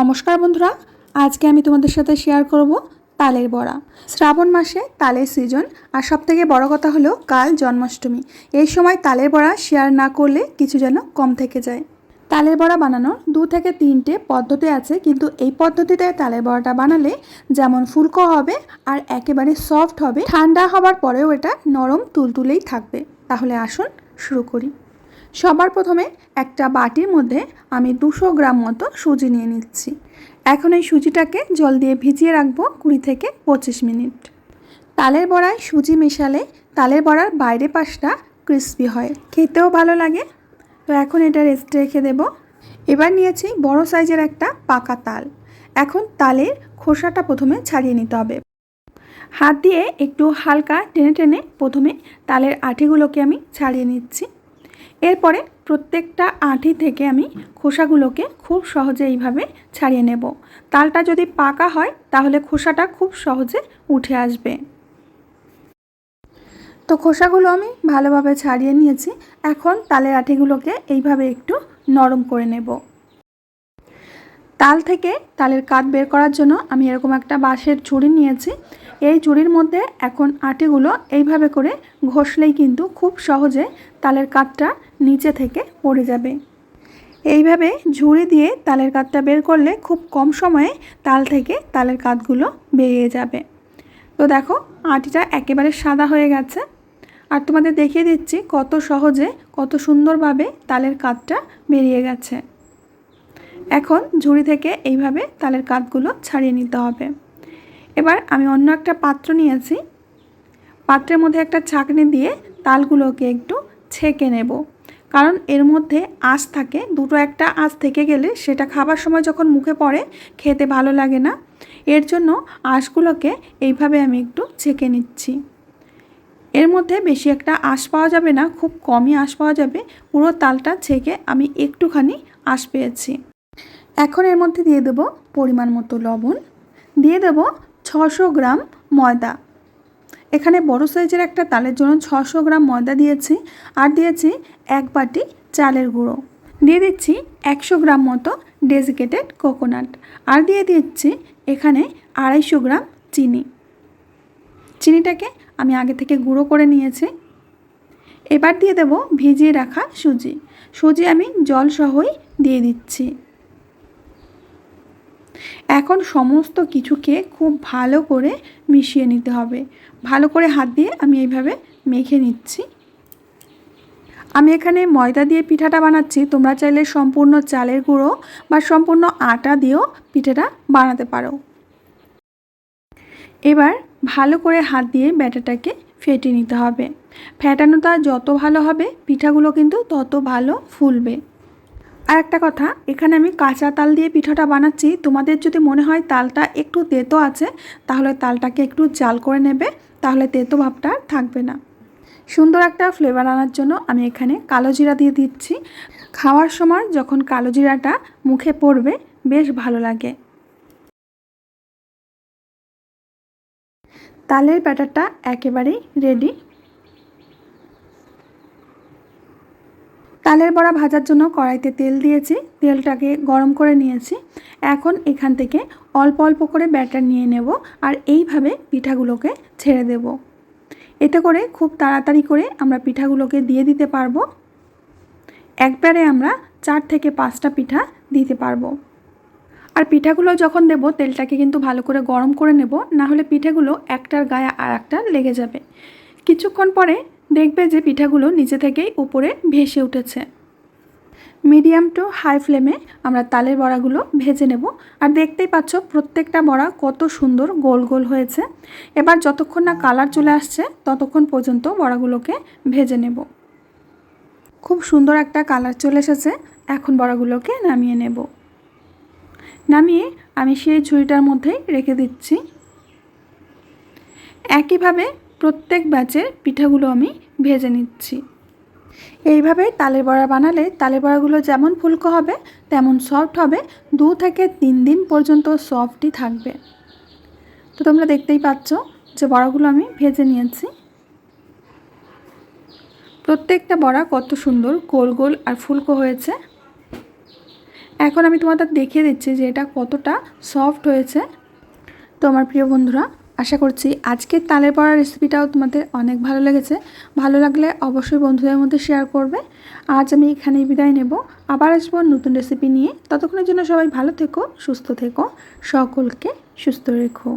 নমস্কার বন্ধুরা, আজকে আমি তোমাদের সাথে শেয়ার করব তালের বড়া। শ্রাবণ মাসে তালের সিজন আর সব থেকে বড় কথা হলো কাল জন্মাষ্টমী। এই সময় তালের বড়া শেয়ার না করলে কিছু যেন কম থেকে যায়। তালের বড়া বানানোর দু থেকে তিনটে পদ্ধতি আছে, কিন্তু এই পদ্ধতিতে তালের বড়াটা বানালে যেমন ফুলকো হবে, আর একেবারে সফট হবে, ঠান্ডা হবার পরেও এটা নরম, তুলতুলেই থাকবে। তাহলে আসুন শুরু করি। সবার প্রথমে একটা বাটির মধ্যে আমি দুশো গ্রাম মতো সুজি নিয়ে নিচ্ছি। এখন এই সুজিটাকে জল দিয়ে ভিজিয়ে রাখব কুড়ি থেকে পঁচিশ মিনিট। তালের বড়ায় সুজি মেশালে তালের বড়ার বাইরে পাশটা ক্রিস্পি হয়। খেতেও ভালো লাগে। তো এখন এটা রেস্টে রেখে দেব। এবার নিয়েছি বড় সাইজের একটা পাকা তাল। এখন তালের খোসাটা প্রথমে ছাড়িয়ে নিতে হবে। হাত দিয়ে একটু হালকা টেনে টেনে প্রথমে তালের আঠিগুলোকে আমি ছাড়িয়ে নিচ্ছি। এরপরে প্রত্যেকটা আঁটি থেকে আমি খোসাগুলোকে খুব সহজে এইভাবে ছাড়িয়ে নেব। তালটা যদি পাকা হয়, তাহলে খোসাটা খুব সহজে উঠে আসবে। তো খোসাগুলো আমি ভালোভাবে ছাড়িয়ে নিয়েছি। এখন তালের আঠিগুলোকে এইভাবে একটু নরম করে নেব। তাল থেকে তালের কাঠ বের করার জন্য আমি এরকম একটা বাঁশের ঝুড়ি নিয়েছি। এই ঝুড়ির মধ্যে এখন আটিগুলো এইভাবে করে ঘষলেই কিন্তু খুব সহজে তালের কাঠটা নিচে থেকে পড়ে যাবে। এইভাবে ঝুড়ি দিয়ে তালের কাঠটা বের করলে খুব কম সময়ে তাল থেকে তালের কাঠগুলো বেরিয়ে যাবে। তো দেখো, আটিটা একেবারে সাদা হয়ে গেছে। আর তোমাদের দেখিয়ে দিচ্ছি কত সহজে, কত সুন্দরভাবে তালের কাঠটা বেরিয়ে গেছে। এখন ঝুড়ি থেকে এইভাবে তালের কাঠগুলো ছাড়িয়ে নিতে হবে। এবার আমি অন্য একটা পাত্র নিয়েছি। পাত্রের মধ্যে একটা ছাঁকনি দিয়ে তালগুলোকে একটু ছেঁকে নেব। কারণ এর মধ্যে আঁশ থাকে, দুটো একটা আঁশ থেকে গেলে সেটা খাবার সময় যখন মুখে পড়ে, খেতে ভালো লাগে না। এর জন্য আঁশগুলোকে এইভাবে আমি একটু ছেঁকে নিচ্ছি। এর মধ্যে বেশি একটা আঁশ পাওয়া যাবে না, খুব কমই আঁশ পাওয়া যাবে। পুরো তালটা ছেঁকে আমি একটুখানি আঁশ পেয়েছি। এখন এর মধ্যে দিয়ে দেবো পরিমাণ মতো লবণ। দিয়ে দেব ছশো গ্রাম ময়দা। এখানে বড় সাইজের একটা তালের জন্য ছশো গ্রাম ময়দা দিয়েছি আর দিয়েছি এক বাটি চালের গুঁড়ো। দিয়ে দিচ্ছি একশো গ্রাম মতো ডেজিকেটেড কোকোনাট আর দিয়ে দিচ্ছি এখানে আড়াইশো গ্রাম চিনি। চিনিটাকে আমি আগে থেকে গুঁড়ো করে নিয়েছি। এবার দিয়ে দেব ভিজিয়ে রাখা সুজি। সুজি আমি জল সহই দিয়ে দিচ্ছি। এখন সমস্ত কিছুকে খুব ভালো করে মিশিয়ে নিতে হবে। ভালো করে হাত দিয়ে আমি এইভাবে মেখে নিচ্ছি। আমি এখানে ময়দা দিয়ে পিঠাটা বানাচ্ছি। তোমরা চাইলে সম্পূর্ণ চালের গুঁড়ো বা সম্পূর্ণ আটা দিয়েও পিঠাটা বানাতে পারো। এবার ভালো করে হাত দিয়ে ব্যাটাটাকে ফেটে নিতে হবে। ফেটানোটা যত ভালো হবে, পিঠাগুলো কিন্তু তত ভালো ফুলবে। আর একটা কথা, এখানে আমি কাঁচা তাল দিয়ে পিঠাটা বানাচ্ছি। তোমাদের যদি মনে হয় তালটা একটু তেতো আছে, তাহলে তালটাকে একটু জাল করে নেবে, তাহলে তেতো ভাবটা থাকবে না। সুন্দর একটা ফ্লেভার আনার জন্য আমি এখানে কালো জিরা দিয়ে দিচ্ছি। খাওয়ার সময় যখন কালো জিরাটা মুখে পড়বে, বেশ ভালো লাগে। তালের ব্যাটারটা একেবারেই রেডি তালের বড়া ভাজার জন্য কড়াইতে তেল দিয়েছি, তেলটাকে গরম করে নিয়েছি। এখন এখান থেকে অল্প অল্প করে ব্যাটার নিয়ে নেব আর এইভাবে পিঠাগুলোকে ছেড়ে দেব। এতে করে খুব তাড়াতাড়ি করে আমরা পিঠাগুলোকে দিয়ে দিতে পারব। একবারে আমরা চার থেকে পাঁচটা পিঠা দিতে পারব। আর পিঠাগুলো যখন দেব, তেলটাকে কিন্তু ভালো করে গরম করে নেব না হলে পিঠেগুলো একটার গায়ে আর একটা লেগে যাবে। কিছুক্ষণ পরে দেখবে যে পিঠাগুলো নিচে থেকেই উপরে ভেসে উঠেছে। মিডিয়াম টু হাই ফ্লেমে আমরা তালের বড়াগুলো ভেজে নেব। আর দেখতেই পাচ্ছ প্রত্যেকটা বড়া কত সুন্দর গোল গোল হয়েছে। এবার যতক্ষণ না কালার চলে আসছে, ততক্ষণ পর্যন্ত বড়াগুলোকে ভেজে নেব। খুব সুন্দর একটা কালার চলে এসেছে। এখন বড়াগুলোকে নামিয়ে নেব। নামিয়ে আমি সেই ঝুড়িটার মধ্যেই রেখে দিচ্ছি। একইভাবে প্রত্যেক ব্যাচের পিঠাগুলো আমি ভেজে নিচ্ছি। এইভাবে তালের বড়া বানালে তালের বড়াগুলো যেমন ফুলকো হবে, তেমন সফট হবে, দু থেকে তিন দিন পর্যন্ত সফটই থাকবে। তো তোমরা দেখতেই পাচ্ছ যে বড়াগুলো আমি ভেজে নিয়েছি। প্রত্যেকটা বড়া কত সুন্দর গোল গোল আর ফুলকো হয়েছে। এখন আমি তোমাদের দেখিয়ে দিচ্ছি যে এটা কতটা সফট হয়েছে। তো আমার প্রিয় বন্ধুরা আশা করছি আজকের তালের পড়া রেসিপিটাও তোমাদের অনেক ভালো লেগেছে। ভালো লাগলে অবশ্যই বন্ধুদের মধ্যে শেয়ার করবে। আজ আমি এখানেই বিদায় নেব। আবার আসব নতুন রেসিপি নিয়ে। ততক্ষণের জন্য সবাই ভালো থেকো, সুস্থ থেকো, সকলকে সুস্থ রেখো।